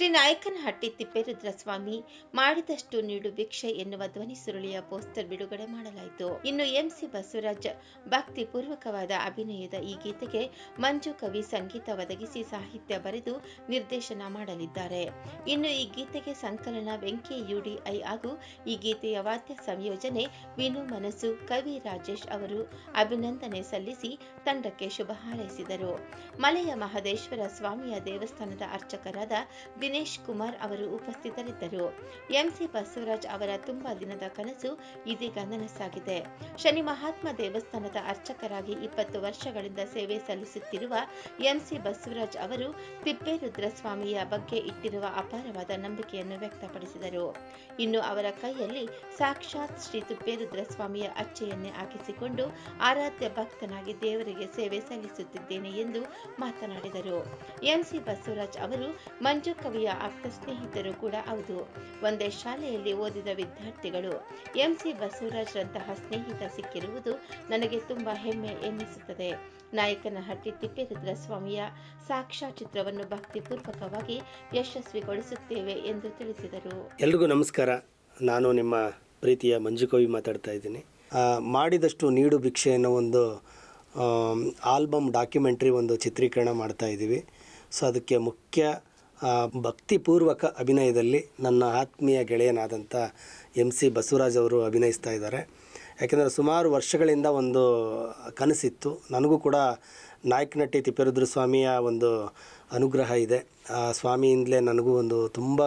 ಶ್ರೀ ನಾಯಕನಹಟ್ಟಿ ತಿಪ್ಪೇರುದ್ರಸ್ವಾಮಿ ಮಾಡಿದಷ್ಟು ನೀಡು ಭಿಕ್ಷೆ ಎನ್ನುವ ಧ್ವನಿ ಸುರುಳಿಯ ಪೋಸ್ಟರ್ ಬಿಡುಗಡೆ ಮಾಡಲಾಯಿತು. ಇನ್ನು ಎಂಸಿ ಬಸವರಾಜ್ ಭಕ್ತಿ ಪೂರ್ವಕವಾದ ಅಭಿನಯದ ಈ ಗೀತೆಗೆ ಮಂಜು ಕವಿ ಸಂಗೀತ ಒದಗಿಸಿ ಸಾಹಿತ್ಯ ಬರೆದು ನಿರ್ದೇಶನ ಮಾಡಲಿದ್ದಾರೆ. ಇನ್ನು ಈ ಗೀತೆಗೆ ಸಂಕಲನ ವೆಂಕಿ ಯುಡಿಐ ಹಾಗೂ ಈ ಗೀತೆಯ ವಾದ್ಯ ಸಂಯೋಜನೆ ವಿನು ಮನಸ್ಸು ಕವಿ ರಾಜೇಶ್ ಅವರು ಅಭಿನಂದನೆ ಸಲ್ಲಿಸಿ ತಂಡಕ್ಕೆ ಶುಭ ಹಾರೈಸಿದರು. ಮಲೆಯ ಮಹದೇಶ್ವರ ಸ್ವಾಮಿಯ ದೇವಸ್ಥಾನದ ಅರ್ಚಕರಾದ ದಿನೇಶ್ ಕುಮಾರ್ ಅವರು ಉಪಸ್ಥಿತರಿದ್ದರು. ಎಂಸಿ ಬಸವರಾಜ್ ಅವರ ತುಂಬಾ ದಿನದ ಕನಸು ಇದೀಗ ನನಸಾಗಿದೆ. ಶನಿ ಮಹಾತ್ಮ ದೇವಸ್ಥಾನದ ಅರ್ಚಕರಾಗಿ ಇಪ್ಪತ್ತು ವರ್ಷಗಳಿಂದ ಸೇವೆ ಸಲ್ಲಿಸುತ್ತಿರುವ ಎಂಸಿ ಬಸವರಾಜ್ ಅವರು ತಿಪ್ಪೇರುದ್ರಸ್ವಾಮಿಯ ಬಗ್ಗೆ ಇಟ್ಟಿರುವ ಅಪಾರವಾದ ನಂಬಿಕೆಯನ್ನು ವ್ಯಕ್ತಪಡಿಸಿದರು. ಇನ್ನು ಅವರ ಕೈಯಲ್ಲಿ ಸಾಕ್ಷಾತ್ ಶ್ರೀ ತಿಪ್ಪೇರುದ್ರಸ್ವಾಮಿಯ ಅಚ್ಚೆಯನ್ನೇ ಹಾಕಿಸಿಕೊಂಡು ಆರಾಧ್ಯ ಭಕ್ತನಾಗಿ ದೇವರಿಗೆ ಸೇವೆ ಸಲ್ಲಿಸುತ್ತಿದ್ದೇನೆ ಎಂದು ಮಾತನಾಡಿದರು. ಎಂಸಿ ಬಸವರಾಜ್ ಅವರು ಮಂಜು ಕವಿಯ ಆಪ್ತ ಸ್ನೇಹಿತರು ಕೂಡ ಹೌದು. ಒಂದೇ ಶಾಲೆಯಲ್ಲಿ ಓದಿದ ವಿದ್ಯಾರ್ಥಿಗಳು ಎಂಸಿ ಬಸವರಾಜ್ರಂತಹ ಸ್ನೇಹಿತ ಸಿಕ್ಕಿರುವುದು ನನಗೆ ತುಂಬಾ ಹೆಮ್ಮೆ ಎನ್ನಿಸುತ್ತದೆ ನಾಯಕನಹಟ್ಟಿ ತಿಪ್ಪೇರುದ್ರ ಸ್ವಾಮಿಯ ಸಾಕ್ಷಾ ಚಿತ್ರವನ್ನು ಭಕ್ತಿಪೂರ್ವಕವಾಗಿ ಯಶಸ್ವಿಗೊಳಿಸುತ್ತೇವೆ ಎಂದು ತಿಳಿಸಿದರು. ಎಲ್ರಿಗೂ ನಮಸ್ಕಾರ. ನಾನು ನಿಮ್ಮ ಪ್ರೀತಿಯ ಮಂಜುಕವಿ ಮಾತಾಡ್ತಾ ಇದ್ದೀನಿ. ಮಾಡಿದಷ್ಟು ನೀಡು ಭಿಕ್ಷೆ ಅನ್ನೋ ಒಂದು ಆಲ್ಬಮ್ ಡಾಕ್ಯುಮೆಂಟ್ರಿ ಒಂದು ಚಿತ್ರೀಕರಣ ಮಾಡ್ತಾ ಇದ್ದೀವಿ. ಸೊ, ಅದಕ್ಕೆ ಮುಖ್ಯ ಭಕ್ತಿಪೂರ್ವಕ ಅಭಿನಯದಲ್ಲಿ ನನ್ನ ಆತ್ಮೀಯ ಗೆಳೆಯನಾದಂಥ ಎಂ ಸಿ ಬಸವರಾಜ್ ಅವರು ಅಭಿನಯಿಸ್ತಾ ಇದ್ದಾರೆ. ಯಾಕೆಂದರೆ ಸುಮಾರು ವರ್ಷಗಳಿಂದ ಒಂದು ಕನಸಿತ್ತು. ನನಗೂ ಕೂಡ ನಾಯಕನಟ್ಟಿ ತಿಪ್ಪೇರುದ್ರ ಸ್ವಾಮಿಯ ಒಂದು ಅನುಗ್ರಹ ಇದೆ. ಆ ಸ್ವಾಮಿಯಿಂದಲೇ ನನಗೂ ಒಂದು ತುಂಬ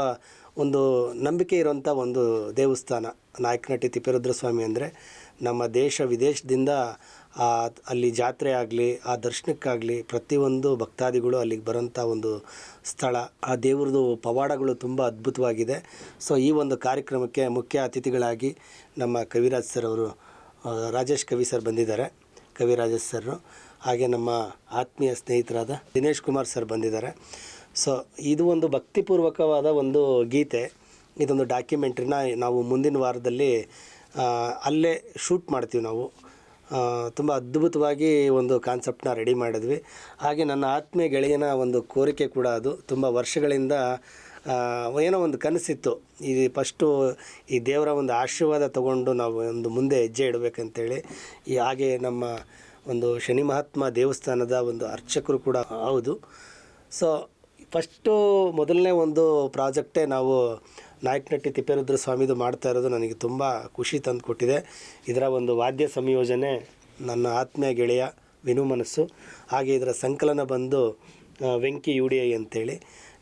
ಒಂದು ನಂಬಿಕೆ ಇರುವಂಥ ಒಂದು ದೇವಸ್ಥಾನ ನಾಯಕನಟ್ಟಿ ತಿಪ್ಪೇರುದ್ರ ಸ್ವಾಮಿ ಅಂದರೆ ನಮ್ಮ ದೇಶ ವಿದೇಶದಿಂದ ಅಲ್ಲಿ ಜಾತ್ರೆ ಆಗಲಿ, ಆ ದರ್ಶನಕ್ಕಾಗಲಿ ಪ್ರತಿಯೊಂದು ಭಕ್ತಾದಿಗಳು ಅಲ್ಲಿಗೆ ಬರೋಂಥ ಒಂದು ಸ್ಥಳ. ಆ ದೇವ್ರದ್ದು ಪವಾಡಗಳು ತುಂಬ ಅದ್ಭುತವಾಗಿದೆ. ಸೊ ಈ ಒಂದು ಕಾರ್ಯಕ್ರಮಕ್ಕೆ ಮುಖ್ಯ ಅತಿಥಿಗಳಾಗಿ ನಮ್ಮ ಕವಿರಾಜ್ ಸರ್ ಅವರು ರಾಜೇಶ್ ಕವಿ ಸರ್ ಬಂದಿದ್ದಾರೆ. ಕವಿ ರಾಜೇಶ್ ಸರ್ ಹಾಗೆ ನಮ್ಮ ಆತ್ಮೀಯ ಸ್ನೇಹಿತರಾದ ದಿನೇಶ್ ಕುಮಾರ್ ಸರ್ ಬಂದಿದ್ದಾರೆ. ಸೊ ಇದು ಒಂದು ಭಕ್ತಿಪೂರ್ವಕವಾದ ಒಂದು ಗೀತೆ. ಇದೊಂದು ಡಾಕ್ಯುಮೆಂಟ್ರಿನ ನಾವು ಮುಂದಿನ ವಾರದಲ್ಲಿ ಅಲ್ಲೇ ಶೂಟ್ ಮಾಡ್ತೀವಿ ನಾವು. ತುಂಬ ಅದ್ಭುತವಾಗಿ ಒಂದು ಕಾನ್ಸೆಪ್ಟನ್ನ ರೆಡಿ ಮಾಡಿದ್ವಿ. ಹಾಗೆ ನನ್ನ ಆತ್ಮೀಯ ಗೆಳೆಯನ ಒಂದು ಕೋರಿಕೆ ಕೂಡ ಅದು. ತುಂಬ ವರ್ಷಗಳಿಂದ ಏನೋ ಒಂದು ಕನಸಿತ್ತು. ಈ ಫಸ್ಟು ಈ ದೇವರ ಒಂದು ಆಶೀರ್ವಾದ ತಗೊಂಡು ನಾವು ಒಂದು ಮುಂದೆ ಹೆಜ್ಜೆ ಇಡಬೇಕಂತೇಳಿ. ಈ ಹಾಗೆ ನಮ್ಮ ಒಂದು ಶನಿ ಮಹಾತ್ಮ ದೇವಸ್ಥಾನದ ಒಂದು ಅರ್ಚಕರು ಕೂಡ ಹೌದು. ಸೊ ಫಸ್ಟು ಮೊದಲನೇ ಒಂದು ಪ್ರಾಜೆಕ್ಟೇ ನಾವು ನಾಯಕನಟ್ಟಿ ತಿಪ್ಪೇರುದ್ರ ಸ್ವಾಮಿದು ಮಾಡ್ತಾ ಇರೋದು ನನಗೆ ತುಂಬ ಖುಷಿ ತಂದು ಕೊಟ್ಟಿದೆ ಇದರ ಒಂದು ವಾದ್ಯ ಸಂಯೋಜನೆ ನನ್ನ ಆತ್ಮೀಯ ಗೆಳೆಯ ವಿನು ಮನಸ್ಸು, ಹಾಗೆ ಇದರ ಸಂಕಲನ ಬಂದು ವೆಂಕಿ ಯು ಡಿ ಐ ಅಂತೇಳಿ.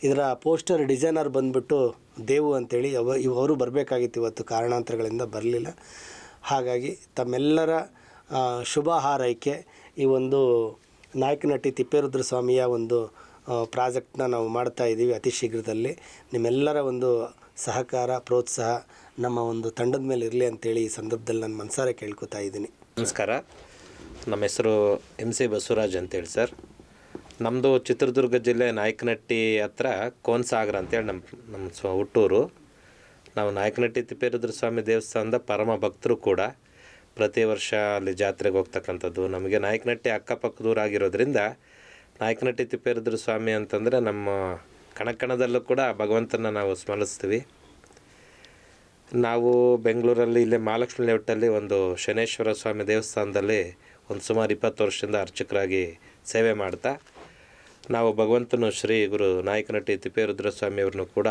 ಇದರ ಪೋಸ್ಟರ್ ಡಿಸೈನರ್ ಬಂದ್ಬಿಟ್ಟು ದೇವು ಅಂತೇಳಿ, ಅವ ಅವರು ಬರಬೇಕಾಗಿತ್ತು ಇವತ್ತು, ಕಾರಣಾಂತರಗಳಿಂದ ಬರಲಿಲ್ಲ. ಹಾಗಾಗಿ ತಮ್ಮೆಲ್ಲರ ಶುಭ ಹಾರೈಕೆ ಈ ಒಂದು ನಾಯಕನಟ್ಟಿ ತಿಪ್ಪೇರುದ್ರ ಸ್ವಾಮಿಯ ಒಂದು ಪ್ರಾಜೆಕ್ಟ್ನ ನಾವು ಮಾಡ್ತಾ ಇದ್ದೀವಿ ಅತಿ ಶೀಘ್ರದಲ್ಲಿ. ನಿಮ್ಮೆಲ್ಲರ ಒಂದು ಸಹಕಾರ, ಪ್ರೋತ್ಸಾಹ ನಮ್ಮ ಒಂದು ತಂಡದ ಮೇಲೆ ಇರಲಿ ಅಂತೇಳಿ ಈ ಸಂದರ್ಭದಲ್ಲಿ ನಾನು ಮನಸಾರೆ ಕೇಳ್ಕೊತಾ ಇದ್ದೀನಿ. ನಮಸ್ಕಾರ. ನಮ್ಮ ಹೆಸರು ಎಂ ಸಿ ಬಸವರಾಜ್ ಅಂತೇಳಿ ಸರ್. ನಮ್ಮದು ಚಿತ್ರದುರ್ಗ ಜಿಲ್ಲೆ ನಾಯಕನಟ್ಟಿ ಹತ್ರ ಕೋನ್ಸಾಗರ ಅಂತೇಳಿ ನಮ್ಮ ನಮ್ಮ ಸ್ವ, ಹುಟ್ಟೂರು. ನಾವು ನಾಯಕನಟ್ಟಿ ತಿಪ್ಪೇರುದ್ರ ಸ್ವಾಮಿ ದೇವಸ್ಥಾನದ ಪರಮ ಭಕ್ತರು ಕೂಡ ಪ್ರತಿ ವರ್ಷ ಅಲ್ಲಿ ಜಾತ್ರೆಗೆ ಹೋಗ್ತಕ್ಕಂಥದ್ದು. ನಮಗೆ ನಾಯಕನಟ್ಟಿ ಅಕ್ಕಪಕ್ಕದೂರಾಗಿರೋದ್ರಿಂದ ನಾಯಕನಟ್ಟಿ ತಿಪ್ಪೇರುದ್ರ ಸ್ವಾಮಿ ಅಂತಂದರೆ ನಮ್ಮ ಕಣಕಣದಲ್ಲೂ ಕೂಡ ಭಗವಂತನ ನಾವು ಸ್ಮರಿಸ್ತೀವಿ. ನಾವು ಬೆಂಗಳೂರಲ್ಲಿ ಇಲ್ಲೇ ಮಹಾಲಕ್ಷ್ಮಿ ಲೇಔಟಲ್ಲಿ ಒಂದು ಶನೇಶ್ವರ ಸ್ವಾಮಿ ದೇವಸ್ಥಾನದಲ್ಲಿ ಒಂದು ಸುಮಾರು ಇಪ್ಪತ್ತು ವರ್ಷದಿಂದ ಅರ್ಚಕರಾಗಿ ಸೇವೆ ಮಾಡ್ತಾ, ನಾವು ಭಗವಂತನು ಶ್ರೀ ಗುರು ನಾಯಕನಟ್ಟಿ ತಿಪ್ಪೇರುದ್ರ ಸ್ವಾಮಿಯವ್ರನ್ನು ಕೂಡ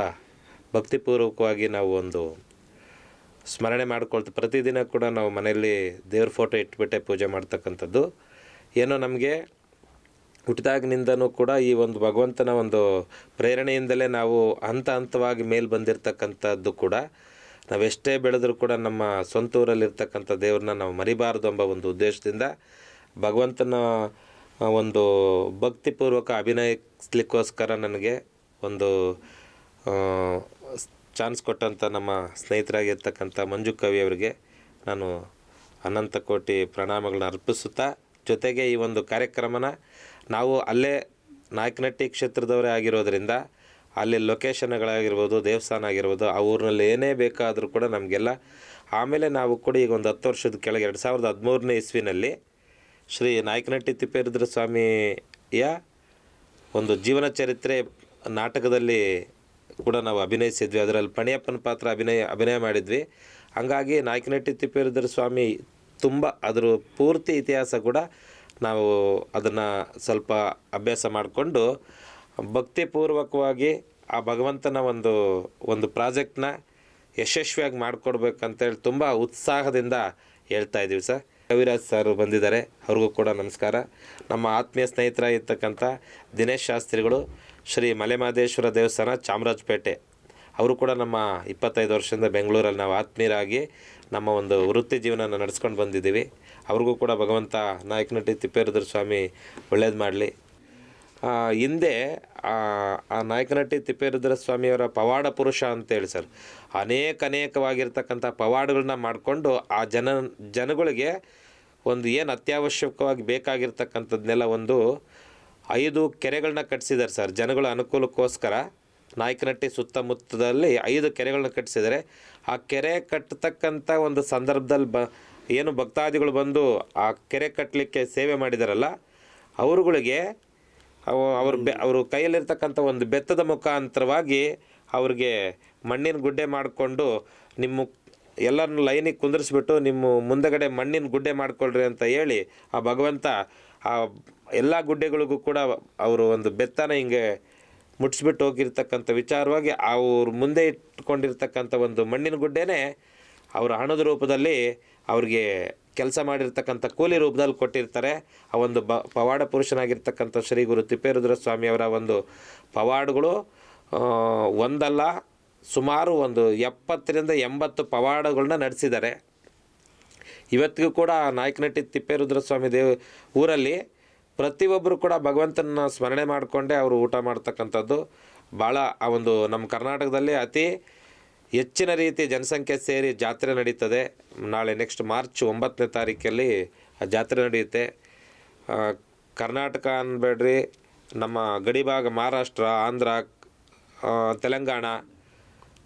ಭಕ್ತಿಪೂರ್ವಕವಾಗಿ ನಾವು ಒಂದು ಸ್ಮರಣೆ ಮಾಡ್ಕೊಳ್ತಾ, ಪ್ರತಿದಿನ ಕೂಡ ನಾವು ಮನೆಯಲ್ಲಿ ದೇವ್ರ ಫೋಟೋ ಇಟ್ಬಿಟ್ಟೆ ಪೂಜೆ ಮಾಡ್ತಕ್ಕಂಥದ್ದು. ಏನೋ ನಮಗೆ ಹುಟ್ಟಿದಾಗಿನಿಂದನೂ ಕೂಡ ಈ ಒಂದು ಭಗವಂತನ ಒಂದು ಪ್ರೇರಣೆಯಿಂದಲೇ ನಾವು ಹಂತ ಹಂತವಾಗಿ ಮೇಲೆ ಬಂದಿರತಕ್ಕಂಥದ್ದು ಕೂಡ. ನಾವೆಷ್ಟೇ ಬೆಳೆದರೂ ಕೂಡ ನಮ್ಮ ಸ್ವಂತ ಊರಲ್ಲಿರ್ತಕ್ಕಂಥ ದೇವ್ರನ್ನ ನಾವು ಮರಿಬಾರ್ದು ಎಂಬ ಒಂದು ಉದ್ದೇಶದಿಂದ ಭಗವಂತನ ಒಂದು ಭಕ್ತಿಪೂರ್ವಕ ಅಭಿನಯಿಸ್ಲಿಕ್ಕೋಸ್ಕರ ನನಗೆ ಒಂದು ಚಾನ್ಸ್ ಕೊಟ್ಟಂಥ ನಮ್ಮ ಸ್ನೇಹಿತರಾಗಿರ್ತಕ್ಕಂಥ ಮಂಜು ಕವಿ ಅವರಿಗೆ ನಾನು ಅನಂತ ಕೋಟಿ ಪ್ರಣಾಮಗಳನ್ನ ಅರ್ಪಿಸುತ್ತಾ ಜೊತೆಗೆ ಈ ಒಂದು ಕಾರ್ಯಕ್ರಮನ ನಾವು ಅಲ್ಲೇ ನಾಯಕನಟ್ಟಿ ಕ್ಷೇತ್ರದವರೇ ಆಗಿರೋದ್ರಿಂದ ಅಲ್ಲಿ ಲೊಕೇಶನ್ಗಳಾಗಿರ್ಬೋದು, ದೇವಸ್ಥಾನ ಆಗಿರ್ಬೋದು, ಆ ಊರಿನಲ್ಲಿ ಏನೇ ಬೇಕಾದರೂ ಕೂಡ ನಮಗೆಲ್ಲ ಆಮೇಲೆ ನಾವು ಕೂಡ ಈಗ ಒಂದು ಹತ್ತು ವರ್ಷದ ಕೆಳಗೆ, ಎರಡು ಸಾವಿರದ ಹದಿಮೂರನೇ ಇಸ್ವಿನಲ್ಲಿ ಶ್ರೀ ನಾಯಕನಟ್ಟಿ ತಿಪ್ಪೇರುದ್ರ ಸ್ವಾಮಿಯ ಒಂದು ಜೀವನ ಚರಿತ್ರೆ ನಾಟಕದಲ್ಲಿ ಕೂಡ ನಾವು ಅಭಿನಯಿಸಿದ್ವಿ. ಅದರಲ್ಲಿ ಪಣಿಯಪ್ಪನ ಪಾತ್ರ ಅಭಿನಯ ಅಭಿನಯ ಮಾಡಿದ್ವಿ. ಹಂಗಾಗಿ ನಾಯಕನಟ್ಟಿ ತಿಪ್ಪೇರುದ್ರ ಸ್ವಾಮಿ ತುಂಬ ಅದರ ಪೂರ್ತಿ ಇತಿಹಾಸ ಕೂಡ ನಾವು ಅದನ್ನು ಸ್ವಲ್ಪ ಅಭ್ಯಾಸ ಮಾಡಿಕೊಂಡು ಭಕ್ತಿಪೂರ್ವಕವಾಗಿ ಆ ಭಗವಂತನ ಒಂದು ಒಂದು ಪ್ರಾಜೆಕ್ಟ್ನ ಯಶಸ್ವಿಯಾಗಿ ಮಾಡಿಕೊಡ್ಬೇಕಂತೇಳಿ ತುಂಬ ಉತ್ಸಾಹದಿಂದ ಹೇಳ್ತಾ ಇದ್ದೀವಿ ಸರ್. ಕವಿರಾಜ್ ಸರ್ ಬಂದಿದ್ದಾರೆ, ಅವ್ರಿಗೂ ಕೂಡ ನಮಸ್ಕಾರ. ನಮ್ಮ ಆತ್ಮೀಯ ಸ್ನೇಹಿತರಾಗಿರ್ತಕ್ಕಂಥ ದಿನೇಶ್ ಶಾಸ್ತ್ರಿಗಳು, ಶ್ರೀ ಮಲೆಮಹದೇಶ್ವರ ದೇವಸ್ಥಾನ ಚಾಮರಾಜಪೇಟೆ. ಅವರು ಕೂಡ ನಮ್ಮ ಇಪ್ಪತ್ತೈದು ವರ್ಷದಿಂದ ಬೆಂಗಳೂರಲ್ಲಿ ನಾವು ಆತ್ಮೀಯರಾಗಿ ನಮ್ಮ ಒಂದು ವೃತ್ತಿ ಜೀವನ ನಡೆಸ್ಕೊಂಡು ಬಂದಿದ್ದೀವಿ. ಅವ್ರಿಗೂ ಕೂಡ ಭಗವಂತ ನಾಯಕನಟ್ಟಿ ತಿಪ್ಪೇರುದ್ರ ಸ್ವಾಮಿ ಒಳ್ಳೇದು ಮಾಡಲಿ. ಹಿಂದೆ, ಆ ಆ ನಾಯಕನಟ್ಟಿ ತಿಪ್ಪೇರುದ್ರ ಸ್ವಾಮಿಯವರ ಪವಾಡ ಪುರುಷ ಅಂತೇಳಿ ಸರ್. ಅನೇಕ ಅನೇಕವಾಗಿರ್ತಕ್ಕಂಥ ಪವಾಡಗಳನ್ನ ಮಾಡಿಕೊಂಡು ಆ ಜನ, ಜನಗಳಿಗೆ ಒಂದು ಏನು ಅತ್ಯವಶ್ಯಕವಾಗಿ ಬೇಕಾಗಿರ್ತಕ್ಕಂಥದ್ದನ್ನೆಲ್ಲ ಒಂದು ಐದು ಕೆರೆಗಳನ್ನ ಕಟ್ಟಿಸಿದ್ದಾರೆ ಸರ್. ಜನಗಳ ಅನುಕೂಲಕ್ಕೋಸ್ಕರ ನಾಯಕನಟ್ಟಿ ಸುತ್ತಮುತ್ತದಲ್ಲಿ ಐದು ಕೆರೆಗಳನ್ನ ಕಟ್ಟಿಸಿದ್ದಾರೆ ಆ ಕೆರೆ ಕಟ್ಟತಕ್ಕಂಥ ಒಂದು ಸಂದರ್ಭದಲ್ಲಿ ಬ ಏನು ಭಕ್ತಾದಿಗಳು ಬಂದು ಆ ಕೆರೆ ಕಟ್ಟಲಿಕ್ಕೆ ಸೇವೆ ಮಾಡಿದಾರಲ್ಲ ಅವರುಗಳಿಗೆ ಅವು ಅವ್ರ ಬೆ ಅವ್ರ ಕೈಯಲ್ಲಿರ್ತಕ್ಕಂಥ ಒಂದು ಬೆತ್ತದ ಮುಖಾಂತರವಾಗಿ ಅವ್ರಿಗೆ ಮಣ್ಣಿನ ಗುಡ್ಡೆ ಮಾಡಿಕೊಂಡು ನಿಮ್ಮ ಎಲ್ಲರನ್ನು ಲೈನಿಗೆ ಕುಂದಿರಿಸ್ಬಿಟ್ಟು ನಿಮ್ಮ ಮುಂದಗಡೆ ಮಣ್ಣಿನ ಗುಡ್ಡೆ ಮಾಡಿಕೊಳ್ರಿ ಅಂತ ಹೇಳಿ ಆ ಭಗವಂತ ಆ ಎಲ್ಲ ಗುಡ್ಡೆಗಳಿಗೂ ಕೂಡ ಅವರು ಒಂದು ಬೆತ್ತನ ಹಿಂಗೆ ಮುಟ್ಸ್ಬಿಟ್ಟು ಹೋಗಿರ್ತಕ್ಕಂಥ ವಿಚಾರವಾಗಿ ಅವ್ರ ಮುಂದೆ ಇಟ್ಕೊಂಡಿರ್ತಕ್ಕಂಥ ಒಂದು ಮಣ್ಣಿನ ಗುಡ್ಡೆನೇ ಅವರ ಹಣದ ರೂಪದಲ್ಲಿ ಅವ್ರಿಗೆ ಕೆಲಸ ಮಾಡಿರ್ತಕ್ಕಂಥ ಕೂಲಿ ರೂಪದಲ್ಲಿ ಕೊಟ್ಟಿರ್ತಾರೆ. ಆ ಒಂದು ಬ, ಪವಾಡ ಪುರುಷನಾಗಿರ್ತಕ್ಕಂಥ ಶ್ರೀ ಗುರು ತಿಪ್ಪೇರುದ್ರ ಸ್ವಾಮಿಯವರ ಒಂದು ಪವಾಡಗಳು ಒಂದಲ್ಲ, ಸುಮಾರು ಒಂದು ಎಪ್ಪತ್ತರಿಂದ ಎಂಬತ್ತು ಪವಾಡಗಳನ್ನ ನಡೆಸಿದ್ದಾರೆ. ಇವತ್ತಿಗೂ ಕೂಡ ನಾಯಕನಟ್ಟಿ ತಿಪ್ಪೇರುದ್ರ ಸ್ವಾಮಿ ದೇವ, ಊರಲ್ಲಿ ಪ್ರತಿಯೊಬ್ಬರು ಕೂಡ ಭಗವಂತನ ಸ್ಮರಣೆ ಮಾಡಿಕೊಂಡೇ ಅವರು ಊಟ ಮಾಡ್ತಕ್ಕಂಥದ್ದು. ಭಾಳ ಆ ಒಂದು ನಮ್ಮ ಕರ್ನಾಟಕದಲ್ಲಿ ಅತಿ ಹೆಚ್ಚಿನ ರೀತಿ ಜನಸಂಖ್ಯೆ ಸೇರಿ ಜಾತ್ರೆ ನಡೀತದೆ. ನಾಳೆ ನೆಕ್ಸ್ಟ್ ಮಾರ್ಚ್ ಒಂಬತ್ತನೇ ತಾರೀಕಲ್ಲಿ ಆ ಜಾತ್ರೆ ನಡೆಯುತ್ತೆ. ಕರ್ನಾಟಕ ಅನ್ಬೇಡ್ರಿ ನಮ್ಮ ಗಡಿಭಾಗ ಮಹಾರಾಷ್ಟ್ರ ಆಂಧ್ರ ತೆಲಂಗಾಣ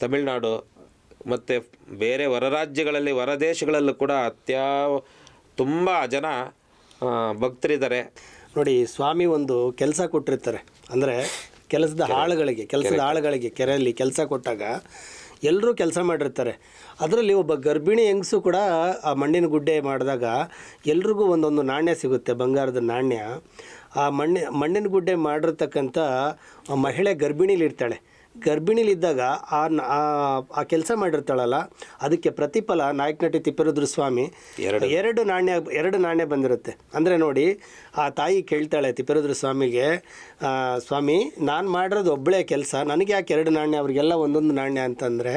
ತಮಿಳುನಾಡು ಮತ್ತು ಬೇರೆ ಹೊರ ರಾಜ್ಯಗಳಲ್ಲಿ ಹೊರ ದೇಶಗಳಲ್ಲೂ ಕೂಡ ಅತ್ಯಾ ತುಂಬ ಜನ ಭಕ್ತರಿದ್ದಾರೆ. ನೋಡಿ ಸ್ವಾಮಿ ಒಂದು ಕೆಲಸ ಕೊಟ್ಟಿರ್ತಾರೆ. ಅಂದರೆ ಕೆಲಸದ ಆಳುಗಳಿಗೆ ಕೆಲಸದ ಆಳುಗಳಿಗೆ ಕೆರೆಯಲ್ಲಿ ಕೆಲಸ ಕೊಟ್ಟಾಗ ಎಲ್ಲರೂ ಕೆಲಸ ಮಾಡಿರ್ತಾರೆ. ಅದರಲ್ಲಿ ಒಬ್ಬ ಗರ್ಭಿಣಿ ಹೆಂಗಸು ಕೂಡ ಆ ಮಣ್ಣಿನ ಗುಡ್ಡೆ ಮಾಡಿದಾಗ ಎಲ್ರಿಗೂ ಒಂದೊಂದು ನಾಣ್ಯ ಸಿಗುತ್ತೆ, ಬಂಗಾರದ ನಾಣ್ಯ. ಆ ಮಣ್ಣಿ, ಮಣ್ಣಿನ ಗುಡ್ಡೆ ಮಾಡಿರ್ತಕ್ಕಂಥ ಮಹಿಳೆ ಗರ್ಭಿಣಿಲಿರ್ತಾಳೆ. ಗರ್ಭಿಣಿಲಿದ್ದಾಗ ಆ ಆ- ಆ ಕೆಲಸ ಮಾಡಿರ್ತಾಳಲ್ಲ ಅದಕ್ಕೆ ಪ್ರತಿಫಲ ನಾಯಕನಟಿ ತಿಪ್ಪೇರುದ್ರ ಸ್ವಾಮಿ ಎರಡು. ನಾಣ್ಯ ಎರಡು ನಾಣ್ಯ ಬಂದಿರುತ್ತೆ. ಅಂದರೆ ನೋಡಿ ಆ ತಾಯಿ ಕೇಳ್ತಾಳೆ ತಿಪ್ಪೇರುದ್ರ ಸ್ವಾಮಿಗೆ ಸ್ವಾಮಿ ನಾನು ಮಾಡಿರೋದು ಒಬ್ಬಳೇ ಕೆಲಸ ನನಗೆ ಯಾಕೆ ಎರಡು ನಾಣ್ಯ ಅವ್ರಿಗೆಲ್ಲ ಒಂದೊಂದು ನಾಣ್ಯ ಅಂತಂದರೆ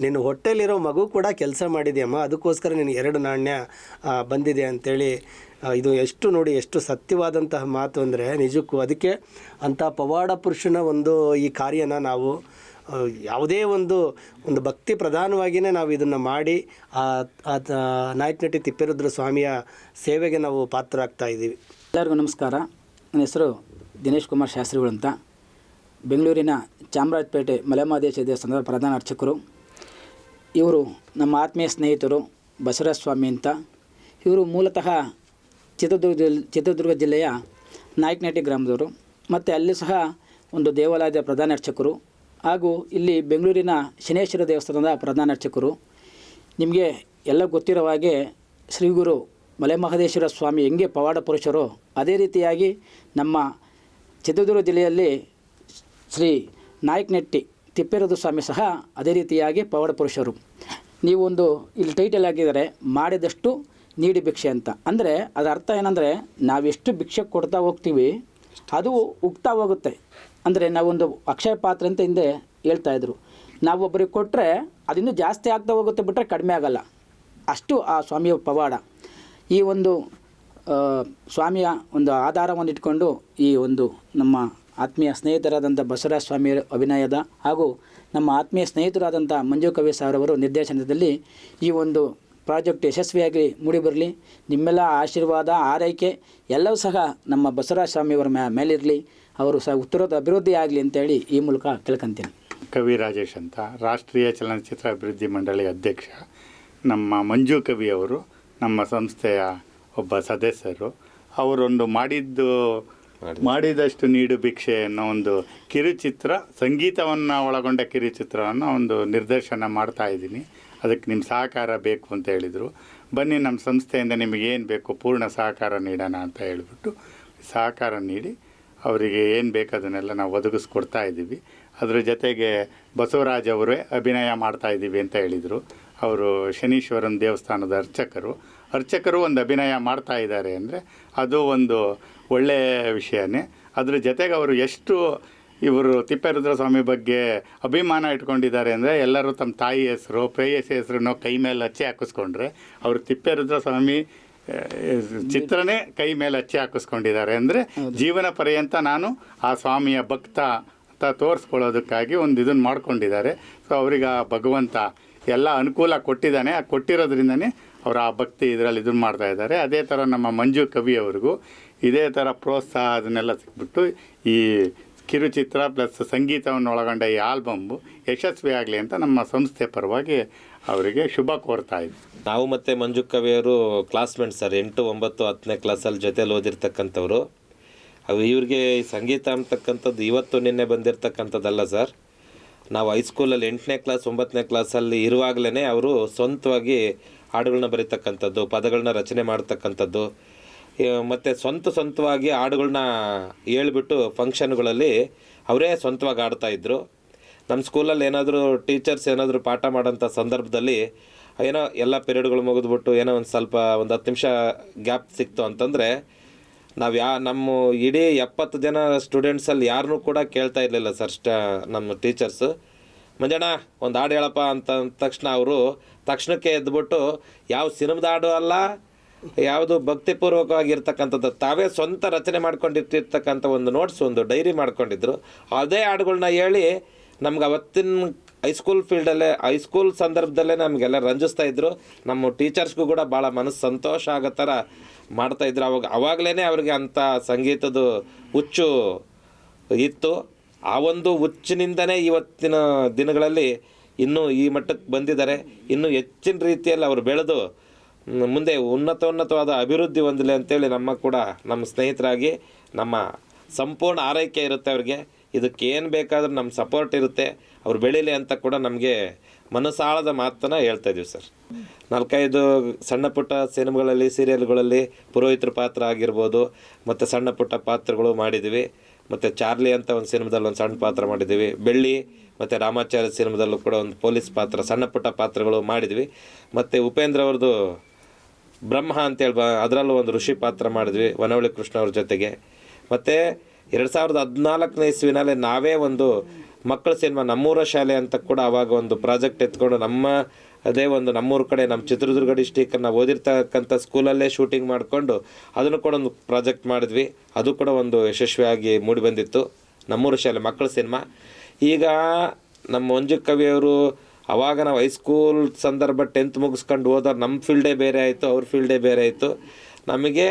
ನಿನ್ನ ಹೊಟ್ಟೆಲಿರೋ ಮಗು ಕೂಡ ಕೆಲಸ ಮಾಡಿದೆಯಮ್ಮ ಅದಕ್ಕೋಸ್ಕರ ನಿನಗೆ ಎರಡು ನಾಣ್ಯ ಬಂದಿದೆ ಅಂತೇಳಿ ಆ, ಇದು ಎಷ್ಟು ನೋಡಿ ಎಷ್ಟು ಸತ್ಯವಾದಂತಹ ಮಾತು ಅಂದರೆ ನಿಜಕ್ಕೂ ಅದಕ್ಕೆ ಅಂಥ ಪವಾಡ ಪುರುಷನ ಒಂದು ಈ ಕಾರ್ಯನ ನಾವು ಯಾವುದೇ ಒಂದು ಒಂದು ಭಕ್ತಿ ಪ್ರಧಾನವಾಗಿಯೇ ನಾವು ಇದನ್ನು ಮಾಡಿ ಆ ನಾಯಕನಟಿ ತಿಪ್ಪೇರುದ್ರ ಸ್ವಾಮಿಯ ಸೇವೆಗೆ ನಾವು ಪಾತ್ರರಾಗ್ತಾ ಇದ್ದೀವಿ. ಎಲ್ಲರಿಗೂ ನಮಸ್ಕಾರ. ನನ್ನ ಹೆಸರು ದಿನೇಶ್ ಕುಮಾರ್ ಶಾಸ್ತ್ರಿಗಳು ಅಂತ ಬೆಂಗಳೂರಿನ ಚಾಮರಾಜಪೇಟೆ ಮಲೆಮಹದೇಶ ದೇವಸ್ಥಾನದ ಪ್ರಧಾನ ಅರ್ಚಕರು. ಇವರು ನಮ್ಮ ಆತ್ಮೀಯ ಸ್ನೇಹಿತರು ಬಸವರಾಜ ಸ್ವಾಮಿ ಅಂತ. ಇವರು ಮೂಲತಃ ಚಿತ್ರದುರ್ಗ ಚಿತ್ರದುರ್ಗ ಜಿಲ್ಲೆಯ ನಾಯಕನಹಟ್ಟಿ ಗ್ರಾಮದವರು. ಮತ್ತು ಅಲ್ಲಿ ಸಹ ಒಂದು ದೇವಾಲಯದ ಪ್ರಧಾನ ಅರ್ಚಕರು. ಹಾಗೂ ಇಲ್ಲಿ ಬೆಂಗಳೂರಿನ ಶನೇಶ್ವರ ದೇವಸ್ಥಾನದ ಪ್ರಧಾನ ಅರ್ಚಕರು. ನಿಮಗೆ ಎಲ್ಲ ಗೊತ್ತಿರೋ ಹಾಗೆ ಶ್ರೀಗುರು ಮಲೆ ಮಲೆಮಹದೇಶ್ವರ ಸ್ವಾಮಿ ಹೆಂಗೆ ಪವಾಡ ಪುರುಷರು ಅದೇ ರೀತಿಯಾಗಿ ನಮ್ಮ ಚಿತ್ರದುರ್ಗ ಜಿಲ್ಲೆಯಲ್ಲಿ ಶ್ರೀ ನಾಯಕನಟ್ಟಿ ತಿಪ್ಪೇರುದ್ರ ಸ್ವಾಮಿ ಸಹ ಅದೇ ರೀತಿಯಾಗಿ ಪವಾಡ ಪುರುಷರು. ನೀವೊಂದು ಇಲ್ಲಿ ಟೈಟಲ್ ಹಾಕಿದರೆ ಮಾಡಿದಷ್ಟು ನೀಡಿ ಭಿಕ್ಷೆ ಅಂತ. ಅಂದರೆ ಅದರ ಅರ್ಥ ಏನಂದರೆ ನಾವೆಷ್ಟು ಭಿಕ್ಷೆ ಕೊಡ್ತಾ ಹೋಗ್ತೀವಿ ಅದು ಉಗ್ತಾ ಹೋಗುತ್ತೆ. ಅಂದರೆ ನಾವೊಂದು ಅಕ್ಷಯ ಪಾತ್ರೆ ಅಂತ ಹಿಂದೆ ಹೇಳ್ತಾ ಇದ್ರು. ನಾವು ಒಬ್ಬರಿಗೆ ಕೊಟ್ಟರೆ ಅದಿನ್ನೂ ಜಾಸ್ತಿ ಆಗ್ತಾ ಹೋಗುತ್ತೆ ಬಿಟ್ಟರೆ ಕಡಿಮೆ ಆಗಲ್ಲ. ಅಷ್ಟು ಆ ಸ್ವಾಮಿಯ ಪವಾಡ. ಈ ಒಂದು ಸ್ವಾಮಿಯ ಒಂದು ಆಧಾರವನ್ನು ಇಟ್ಕೊಂಡು ಈ ಒಂದು ನಮ್ಮ ಆತ್ಮೀಯ ಸ್ನೇಹಿತರಾದಂಥ ಬಸವರಾಜ ಸ್ವಾಮಿ ಅಭಿನಯದ ಹಾಗೂ ನಮ್ಮ ಆತ್ಮೀಯ ಸ್ನೇಹಿತರಾದಂಥ ಮಂಜು ಕವಿ ಸರ್ ಅವರು ನಿರ್ದೇಶನದಲ್ಲಿ ಈ ಒಂದು ಪ್ರಾಜೆಕ್ಟ್ ಯಶಸ್ವಿಯಾಗಿ ಮೂಡಿಬರಲಿ. ನಿಮ್ಮೆಲ್ಲ ಆಶೀರ್ವಾದ, ಆರೈಕೆ ಎಲ್ಲವೂ ಸಹ ನಮ್ಮ ಬಸವರಾಜ ಸ್ವಾಮಿಯವರ ಮ್ಯಾ ಮೇಲಿರಲಿ. ಅವರು ಸಹ ಉತ್ತರದ ಅಭಿವೃದ್ಧಿ ಆಗಲಿ ಅಂತೇಳಿ ಈ ಮೂಲಕ ಕೇಳ್ಕೊಂತೀನಿ ಕವಿ ರಾಜೇಶ್ ಅಂತ, ರಾಷ್ಟ್ರೀಯ ಚಲನಚಿತ್ರ ಅಭಿವೃದ್ಧಿ ಮಂಡಳಿ ಅಧ್ಯಕ್ಷ. ನಮ್ಮ ಮಂಜು ಕವಿ ಅವರು ನಮ್ಮ ಸಂಸ್ಥೆಯ ಒಬ್ಬ ಸದಸ್ಯರು. ಅವರೊಂದು ಮಾಡಿದ್ದು ಮಾಡಿ ಮಾಡಿದಷ್ಟು ನೀಡು ಭಿಕ್ಷೆ ಅನ್ನೋ ಒಂದು ಕಿರುಚಿತ್ರ, ಸಂಗೀತವನ್ನು ಒಳಗೊಂಡ ಕಿರುಚಿತ್ರವನ್ನು ಒಂದು ನಿರ್ದೇಶನ ಮಾಡ್ತಾ ಇದ್ದೀನಿ. ಅದಕ್ಕೆ ನಿಮ್ಮ ಸಹಕಾರ ಬೇಕು ಅಂತ ಹೇಳಿದರು. ಬನ್ನಿ ನಮ್ಮ ಸಂಸ್ಥೆಯಿಂದ ನಿಮಗೆ ಏನು ಬೇಕು, ಪೂರ್ಣ ಸಹಕಾರ ನೀಡೋಣ ಅಂತ ಹೇಳಿಬಿಟ್ಟು ಸಹಕಾರ ನೀಡಿ, ಅವರಿಗೆ ಏನು ಬೇಕು ಅದನ್ನೆಲ್ಲ ನಾವು ಒದಗಿಸ್ಕೊಡ್ತಾ ಇದ್ದೀವಿ. ಅದರ ಜೊತೆಗೆ ಬಸವರಾಜ್ ಅವರೇ ಅಭಿನಯ ಮಾಡ್ತಾ ಇದ್ದೀವಿ ಅಂತ ಹೇಳಿದರು. ಅವರು ಶನೀಶ್ವರನ ದೇವಸ್ಥಾನದ ಅರ್ಚಕರು. ಅರ್ಚಕರು ಒಂದು ಅಭಿನಯ ಮಾಡ್ತಾ ಇದ್ದಾರೆ ಅಂದರೆ ಅದು ಒಂದು ಒಳ್ಳೆಯ ವಿಷಯನೇ. ಅದ್ರ ಜೊತೆಗೆ ಅವರು ಎಷ್ಟು ಇವರು ತಿಪ್ಪೇರುದ್ರ ಸ್ವಾಮಿ ಬಗ್ಗೆ ಅಭಿಮಾನ ಇಟ್ಕೊಂಡಿದ್ದಾರೆ ಅಂದರೆ ಎಲ್ಲರೂ ತಮ್ಮ ತಾಯಿ ಹೆಸರು ಪ್ರೇಯಸಿ ಹೆಸರನ್ನು ಕೈ ಮೇಲೆ ಹಚ್ಚಿ ಹಾಕಿಸ್ಕೊಂಡ್ರೆ ಅವರು ತಿಪ್ಪೇರುದ್ರ ಸ್ವಾಮಿ ಚಿತ್ರನೇ ಕೈ ಮೇಲೆ ಹಚ್ಚಿ ಹಾಕಿಸ್ಕೊಂಡಿದ್ದಾರೆ ಅಂದರೆ ಜೀವನ ಪರ್ಯಂತ ನಾನು ಆ ಸ್ವಾಮಿಯ ಭಕ್ತ ಅಂತ ತೋರಿಸ್ಕೊಳ್ಳೋದಕ್ಕಾಗಿ ಒಂದು ಇದನ್ನು ಮಾಡ್ಕೊಂಡಿದ್ದಾರೆ. ಸೊ ಅವ್ರಿಗೆ ಆ ಭಗವಂತ ಎಲ್ಲ ಅನುಕೂಲ ಕೊಟ್ಟಿದ್ದಾನೆ. ಆ ಕೊಟ್ಟಿರೋದ್ರಿಂದನೇ ಅವರು ಆ ಭಕ್ತಿ ಇದರಲ್ಲಿ ಇದನ್ನು ಮಾಡ್ತಾ ಇದ್ದಾರೆ. ಅದೇ ಥರ ನಮ್ಮ ಮಂಜು ಕವಿಯವ್ರಿಗೂ ಇದೇ ಥರ ಪ್ರೋತ್ಸಾಹ ಅದನ್ನೆಲ್ಲ ಸಿಕ್ಬಿಟ್ಟು ಈ ಕಿರುಚಿತ್ರ ಪ್ಲಸ್ ಸಂಗೀತವನ್ನು ಒಳಗೊಂಡ ಈ ಆಲ್ಬಮ್ಮು ಯಶಸ್ವಿ ಆಗಲಿ ಅಂತ ನಮ್ಮ ಸಂಸ್ಥೆ ಪರವಾಗಿ ಅವರಿಗೆ ಶುಭ ಕೋರ್ತಾ ಇದ್ವಿ ನಾವು ಮತ್ತು ಮಂಜು ಕವಿಯವರು ಕ್ಲಾಸ್ಮೇಟ್ ಸರ್, ಎಂಟು ಒಂಬತ್ತು ಹತ್ತನೇ ಕ್ಲಾಸಲ್ಲಿ ಜೊತೆಲಿ ಓದಿರ್ತಕ್ಕಂಥವ್ರು. ಅವು ಇವ್ರಿಗೆ ಸಂಗೀತ ಅಂತಕ್ಕಂಥದ್ದು ಇವತ್ತು ನಿನ್ನೆ ಬಂದಿರತಕ್ಕಂಥದ್ದಲ್ಲ ಸರ್. ನಾವು ಹೈಸ್ಕೂಲಲ್ಲಿ ಎಂಟನೇ ಕ್ಲಾಸ್, ಒಂಬತ್ತನೇ ಕ್ಲಾಸಲ್ಲಿ ಇರುವಾಗಲೇ ಅವರು ಸ್ವಂತವಾಗಿ ಹಾಡುಗಳನ್ನ ಬರೀತಕ್ಕಂಥದ್ದು, ಪದಗಳನ್ನ ರಚನೆ ಮಾಡ್ತಕ್ಕಂಥದ್ದು ಮತ್ತು ಸ್ವಂತ ಸ್ವಂತವಾಗಿ ಹಾಡುಗಳನ್ನ ಹೇಳ್ಬಿಟ್ಟು ಫಂಕ್ಷನ್ಗಳಲ್ಲಿ ಅವರೇ ಸ್ವಂತವಾಗಿ ಆಡ್ತಾಯಿದ್ರು ನಮ್ಮ ಸ್ಕೂಲಲ್ಲಿ ಏನಾದರೂ ಟೀಚರ್ಸ್ ಏನಾದರೂ ಪಾಠ ಮಾಡೋಂಥ ಸಂದರ್ಭದಲ್ಲಿ ಏನೋ ಎಲ್ಲ ಪೀರಿಯಡ್ಗಳು ಮುಗಿದ್ಬಿಟ್ಟು ಏನೋ ಒಂದು ಸ್ವಲ್ಪ ಒಂದು ಹತ್ತು ನಿಮಿಷ ಗ್ಯಾಪ್ ಸಿಕ್ತು ಅಂತಂದರೆ ನಾವು ಯಾ, ನಮ್ಮ ಇಡೀ ಎಪ್ಪತ್ತು ಜನ ಸ್ಟೂಡೆಂಟ್ಸಲ್ಲಿ ಯಾರನ್ನೂ ಕೂಡ ಕೇಳ್ತಾ ಇರಲಿಲ್ಲ ಸರ್ ಸ್ಟ ನಮ್ಮ ಟೀಚರ್ಸು ಮಂಜಣ್ಣ, ಒಂದು ಹಾಡು ಹೇಳಪ್ಪ ಅಂತ ಅಂದ ತಕ್ಷಣ ಅವರು ತಕ್ಷಣಕ್ಕೆ ಎದ್ಬಿಟ್ಟು, ಯಾವ ಸಿನಿಮಾದ ಹಾಡು ಅಲ್ಲ, ಯಾವುದು ಭಕ್ತಿಪೂರ್ವಕವಾಗಿರ್ತಕ್ಕಂಥದ್ದು? ತಾವೇ ಸ್ವಂತ ರಚನೆ ಮಾಡ್ಕೊಂಡಿರ್ತಿರ್ತಕ್ಕಂಥ ಒಂದು ನೋಟ್ಸ್ ಒಂದು ಡೈರಿ ಮಾಡ್ಕೊಂಡಿದ್ರು. ಅದೇ ಹಾಡುಗಳನ್ನ ಹೇಳಿ ನಮ್ಗೆ ಅವತ್ತಿನ ಹೈಸ್ಕೂಲ್ ಫೀಲ್ಡಲ್ಲೇ ಹೈಸ್ಕೂಲ್ ಸಂದರ್ಭದಲ್ಲೇ ನಮಗೆಲ್ಲ ರಂಜಿಸ್ತಾ ಇದ್ರು. ನಮ್ಮ ಟೀಚರ್ಸ್ಗೂ ಕೂಡ ಭಾಳ ಮನಸ್ಸು ಸಂತೋಷ ಆಗೋ ಥರ ಮಾಡ್ತಾಯಿದ್ರು ಅವಾಗ ಅವಾಗಲೇ ಅವ್ರಿಗೆ ಅಂಥ ಸಂಗೀತದ ಹುಚ್ಚು ಇತ್ತು. ಆ ಒಂದು ಹುಚ್ಚಿನಿಂದನೇ ಇವತ್ತಿನ ದಿನಗಳಲ್ಲಿ ಇನ್ನೂ ಈ ಮಟ್ಟಕ್ಕೆ ಬಂದಿದ್ದಾರೆ. ಇನ್ನೂ ಹೆಚ್ಚಿನ ರೀತಿಯಲ್ಲಿ ಅವರು ಬೆಳೆದು ಮುಂದೆ ಉನ್ನತ ಉನ್ನತವಾದ ಅಭಿವೃದ್ಧಿ ಹೊಂದಲಿ ಅಂತೇಳಿ ನಮ್ಮ ಕೂಡ ನಮ್ಮ ಸ್ನೇಹಿತರಾಗಿ ನಮ್ಮ ಸಂಪೂರ್ಣ ಆರೈಕೆ ಇರುತ್ತೆ ಅವ್ರಿಗೆ. ಇದಕ್ಕೆ ಏನು ಬೇಕಾದರೂ ನಮ್ಮ ಸಪೋರ್ಟ್ ಇರುತ್ತೆ. ಅವ್ರು ಬೆಳೀಲಿ ಅಂತ ಕೂಡ ನಮಗೆ ಮನಸ್ಸಾಳದ ಮಾತನ್ನು ಹೇಳ್ತಾ ಇದ್ದೀವಿ ಸರ್. ನಾಲ್ಕೈದು ಸಣ್ಣ ಪುಟ್ಟ ಸಿನಿಮಾಗಳಲ್ಲಿ ಸೀರಿಯಲ್ಗಳಲ್ಲಿ ಪುರೋಹಿತರ ಪಾತ್ರ ಆಗಿರ್ಬೋದು, ಮತ್ತು ಸಣ್ಣ ಪುಟ್ಟ ಪಾತ್ರಗಳು ಮಾಡಿದ್ದೀವಿ. ಮತ್ತು ಚಾರ್ಲಿ ಅಂತ ಒಂದು ಸಿನಿಮಾದಲ್ಲಿ ಒಂದು ಸಣ್ಣ ಪಾತ್ರ ಮಾಡಿದ್ದೀವಿ. ಬೆಳ್ಳಿ ಮತ್ತು ರಾಮಾಚಾರ್ಯ ಸಿನಿಮಾದಲ್ಲೂ ಕೂಡ ಒಂದು ಪೊಲೀಸ್ ಪಾತ್ರ, ಸಣ್ಣ ಪುಟ್ಟ ಪಾತ್ರಗಳು ಮಾಡಿದ್ವಿ. ಮತ್ತು ಉಪೇಂದ್ರ ಅವ್ರದ್ದು ಬ್ರಹ್ಮ ಅಂತೇಳಿ ಬ ಅದರಲ್ಲೂ ಒಂದು ಋಷಿ ಪಾತ್ರ ಮಾಡಿದ್ವಿ, ವನವಳ್ಳಿ ಕೃಷ್ಣ ಅವ್ರ ಜೊತೆಗೆ. ಮತ್ತು ಎರಡು ಸಾವಿರದ ಹದಿನಾಲ್ಕನೇ ಇಸ್ವಿನಲ್ಲೇ ನಾವೇ ಒಂದು ಮಕ್ಕಳ ಸಿನಿಮಾ ನಮ್ಮೂರ ಶಾಲೆ ಅಂತ ಕೂಡ ಅವಾಗ ಒಂದು ಪ್ರಾಜೆಕ್ಟ್ ಎತ್ಕೊಂಡು ನಮ್ಮ ಅದೇ ಒಂದು ನಮ್ಮೂರ ಕಡೆ, ನಮ್ಮ ಚಿತ್ರದುರ್ಗ ಡಿಸ್ಟಿಕ್ ನಾವು ಓದಿರ್ತಕ್ಕಂಥ ಸ್ಕೂಲಲ್ಲೇ ಶೂಟಿಂಗ್ ಮಾಡಿಕೊಂಡು ಅದನ್ನು ಕೂಡ ಒಂದು ಪ್ರಾಜೆಕ್ಟ್ ಮಾಡಿದ್ವಿ. ಅದು ಕೂಡ ಒಂದು ಯಶಸ್ವಿಯಾಗಿ ಮೂಡಿಬಂದಿತ್ತು ನಮ್ಮೂರು ಶಾಲೆ ಮಕ್ಕಳ ಸಿನಿಮಾ ಈಗ ನಮ್ಮ ಮಂಜು ಕವಿಯವರು ಅವಾಗ ನಾವು ಹೈಸ್ಕೂಲ್ ಸಂದರ್ಭ ಟೆಂತ್ ಮುಗಿಸ್ಕೊಂಡು ಹೋದವ್ರು ನಮ್ಮ ಫೀಲ್ಡೇ ಬೇರೆ ಆಯಿತು, ಅವ್ರ ಫೀಲ್ಡೇ ಬೇರೆ ಆಯಿತು. ನಮಗೆ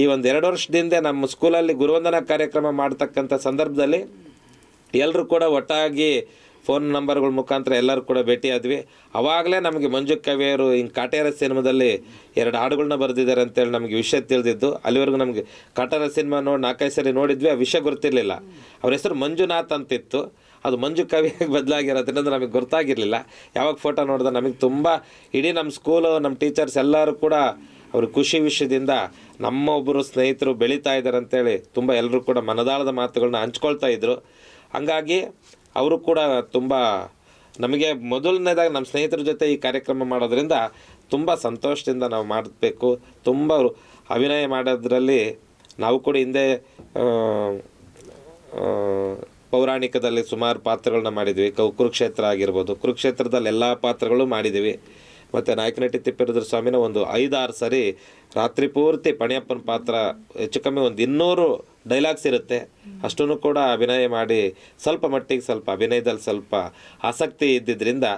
ಈ ಒಂದು ಎರಡು ವರ್ಷದಿಂದ ನಮ್ಮ ಸ್ಕೂಲಲ್ಲಿ ಗುರುವಂದನಾ ಕಾರ್ಯಕ್ರಮ ಮಾಡ್ತಕ್ಕಂಥ ಸಂದರ್ಭದಲ್ಲಿ ಎಲ್ಲರೂ ಕೂಡ ಒಟ್ಟಾಗಿ ಫೋನ್ ನಂಬರ್ಗಳ ಮುಖಾಂತರ ಎಲ್ಲರೂ ಕೂಡ ಭೇಟಿಯಾದ್ವಿ ಅವಾಗಲೇ ನಮಗೆ ಮಂಜು ಕವಿಯವರು ಹಿಂಗೆ ಕಾಟೇರ ಸಿನಿಮಾದಲ್ಲಿ ಎರಡು ಹಾಡುಗಳನ್ನ ಬರೆದಿದ್ದಾರೆ ಅಂತೇಳಿ ನಮಗೆ ವಿಷಯ ತಿಳಿದಿದ್ದು. ಅಲ್ಲಿವರೆಗೂ ನಮಗೆ ಕಾಟೇರ ಸಿನಿಮಾ ನೋಡಿ ನಾಲ್ಕೈದು ಸರಿ ನೋಡಿದ್ವಿ, ಆ ವಿಷಯ ಗೊತ್ತಿರಲಿಲ್ಲ. ಅವ್ರ ಹೆಸರು ಮಂಜುನಾಥ್ ಅಂತಿತ್ತು. ಅದು ಮಂಜು ಕವಿಯಾಗಿ ಬದಲಾಗಿರೋದ್ರಿಂದ ನಮಗೆ ಗೊತ್ತಾಗಿರಲಿಲ್ಲ. ಯಾವಾಗ ಫೋಟೋ ನೋಡಿದ್ರೆ ನಮಗೆ ತುಂಬ ಇಡೀ ನಮ್ಮ ಸ್ಕೂಲು ನಮ್ಮ ಟೀಚರ್ಸ್ ಎಲ್ಲರೂ ಕೂಡ ಅವರು ಖುಷಿ ವಿಷಯದಿಂದ ನಮ್ಮ ಒಬ್ಬರು ಸ್ನೇಹಿತರು ಬೆಳೀತಾ ಇದ್ದಾರೆ ಅಂತೇಳಿ ತುಂಬ ಎಲ್ಲರೂ ಕೂಡ ಮನದಾಳದ ಮಾತುಗಳನ್ನ ಹಂಚ್ಕೊಳ್ತಾ ಇದ್ರು. ಹಂಗಾಗಿ ಅವರು ಕೂಡ ತುಂಬ ನಮಗೆ ಮೊದಲನೇದಾಗಿ ನಮ್ಮ ಸ್ನೇಹಿತರ ಜೊತೆ ಈ ಕಾರ್ಯಕ್ರಮ ಮಾಡೋದ್ರಿಂದ ತುಂಬ ಸಂತೋಷದಿಂದ ನಾವು ಮಾಡಬೇಕು. ತುಂಬ ಅಭಿನಯ ಮಾಡೋದ್ರಲ್ಲಿ ನಾವು ಕೂಡ ಹಿಂದೆ ಪೌರಾಣಿಕದಲ್ಲಿ ಸುಮಾರು ಪಾತ್ರಗಳನ್ನ ಮಾಡಿದ್ವಿ. ಕೌ ಕುರುಕ್ಷೇತ್ರ ಆಗಿರ್ಬೋದು. ಕುರುಕ್ಷೇತ್ರದಲ್ಲಿ ಎಲ್ಲ ಪಾತ್ರಗಳು ಮಾಡಿದ್ದೀವಿ ಮತ್ತು ನಾಯಕನಟ್ಟಿ ತಿಪ್ಪೇರುದ್ರ ಸ್ವಾಮಿನ ಒಂದು ಐದಾರು ಸರಿ ರಾತ್ರಿ ಪೂರ್ತಿ ಪಣಿಯಪ್ಪನ ಪಾತ್ರ ಹೆಚ್ಚು ಕಮ್ಮಿ ಒಂದು ಇನ್ನೂರು ಡೈಲಾಗ್ಸ್ ಇರುತ್ತೆ. ಅಷ್ಟನ್ನು ಕೂಡ ಅಭಿನಯ ಮಾಡಿ ಸ್ವಲ್ಪ ಮಟ್ಟಿಗೆ ಸ್ವಲ್ಪ ಅಭಿನಯದಲ್ಲಿ ಸ್ವಲ್ಪ ಆಸಕ್ತಿ ಇದ್ದಿದ್ದರಿಂದ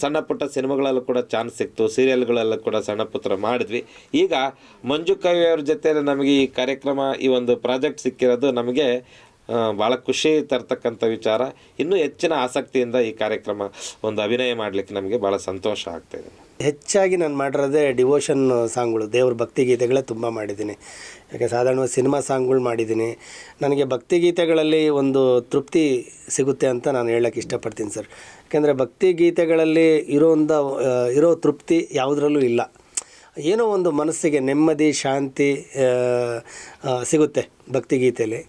ಸಣ್ಣ ಪುಟ್ಟ ಸಿನಿಮಾಗಳಲ್ಲೂ ಕೂಡ ಚಾನ್ಸ್ ಸಿಕ್ತು. ಸೀರಿಯಲ್ಗಳಲ್ಲೂ ಕೂಡ ಸಣ್ಣ ಪುತ್ರ ಮಾಡಿದ್ವಿ. ಈಗ ಮಂಜು ಕವಿಯವ್ರ ಜೊತೆ ನಮಗೆ ಈ ಕಾರ್ಯಕ್ರಮ, ಈ ಒಂದು ಪ್ರಾಜೆಕ್ಟ್ ಸಿಕ್ಕಿರೋದು ನಮಗೆ ಭಾಳ ಖುಷಿ ತರ್ತಕ್ಕಂಥ ವಿಚಾರ. ಇನ್ನೂ ಹೆಚ್ಚಿನ ಆಸಕ್ತಿಯಿಂದ ಈ ಕಾರ್ಯಕ್ರಮ ಒಂದು ಅಭಿನಯ ಮಾಡಲಿಕ್ಕೆ ನಮಗೆ ಭಾಳ ಸಂತೋಷ ಆಗ್ತಾಯಿದೆ ಹೆಚ್ಚಾಗಿ ನಾನು ಮಾಡಿರೋದೇ ಡಿವೋಷನ್ ಸಾಂಗ್ಗಳು ದೇವ್ರ ಭಕ್ತಿಗೀತೆಗಳೇ ತುಂಬ ಮಾಡಿದ್ದೀನಿ. ಯಾಕೆ ಸಾಧಾರಣವಾಗಿ ಸಿನಿಮಾ ಸಾಂಗ್ಗಳು ಮಾಡಿದ್ದೀನಿ. ನನಗೆ ಭಕ್ತಿಗೀತೆಗಳಲ್ಲಿ ಒಂದು ತೃಪ್ತಿ ಸಿಗುತ್ತೆ ಅಂತ ನಾನು ಹೇಳೋಕ್ಕೆ ಇಷ್ಟಪಡ್ತೀನಿ ಸರ್. ಯಾಕೆಂದರೆ ಭಕ್ತಿಗೀತೆಗಳಲ್ಲಿ ಇರೋಂಥ ಇರೋ ತೃಪ್ತಿ ಯಾವುದರಲ್ಲೂ ಇಲ್ಲ. ಏನೋ ಒಂದು ಮನಸ್ಸಿಗೆ ನೆಮ್ಮದಿ, ಶಾಂತಿ ಸಿಗುತ್ತೆ ಭಕ್ತಿಗೀತೆಯಲ್ಲಿ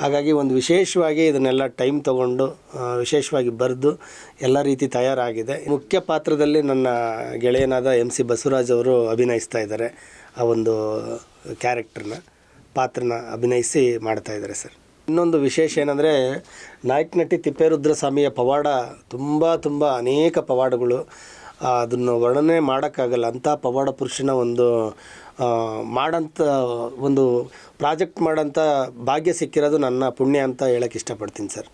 ಹಾಗಾಗಿ ಒಂದು ವಿಶೇಷವಾಗಿ ಇದನ್ನೆಲ್ಲ ಟೈಮ್ ತಗೊಂಡು ವಿಶೇಷವಾಗಿ ಬರೆದು ಎಲ್ಲ ರೀತಿ ತಯಾರಾಗಿದೆ. ಮುಖ್ಯ ಪಾತ್ರದಲ್ಲಿ ನನ್ನ ಗೆಳೆಯನಾದ ಎಂ ಸಿ ಬಸವರಾಜ್ ಅವರು ಅಭಿನಯಿಸ್ತಾ ಇದ್ದಾರೆ. ಆ ಒಂದು ಕ್ಯಾರೆಕ್ಟರ್ನ, ಪಾತ್ರನ ಅಭಿನಯಿಸಿ ಮಾಡ್ತಾ ಇದ್ದಾರೆ ಸರ್. ಇನ್ನೊಂದು ವಿಶೇಷ ಏನಂದರೆ, ನಾಯಕ್ ನಟಿ ತಿಪ್ಪೇರುದ್ರ ಸ್ವಾಮಿಯ ಪವಾಡ ತುಂಬ ತುಂಬ ಅನೇಕ ಪವಾಡಗಳು ಅದನ್ನು ವರ್ಣನೆ ಮಾಡೋಕ್ಕಾಗಲ್ಲ. ಅಂಥ ಪವಾಡ ಪುರುಷನ ಒಂದು ಮಾಡಂಥ ಒಂದು ಪ್ರಾಜೆಕ್ಟ್ ಮಾಡೋಂಥ ಭಾಗ್ಯ ಸಿಕ್ಕಿರೋದು ನನ್ನ ಪುಣ್ಯ ಅಂತ ಹೇಳಕ್ಕೆ ಇಷ್ಟಪಡ್ತೀನಿ ಸರ್.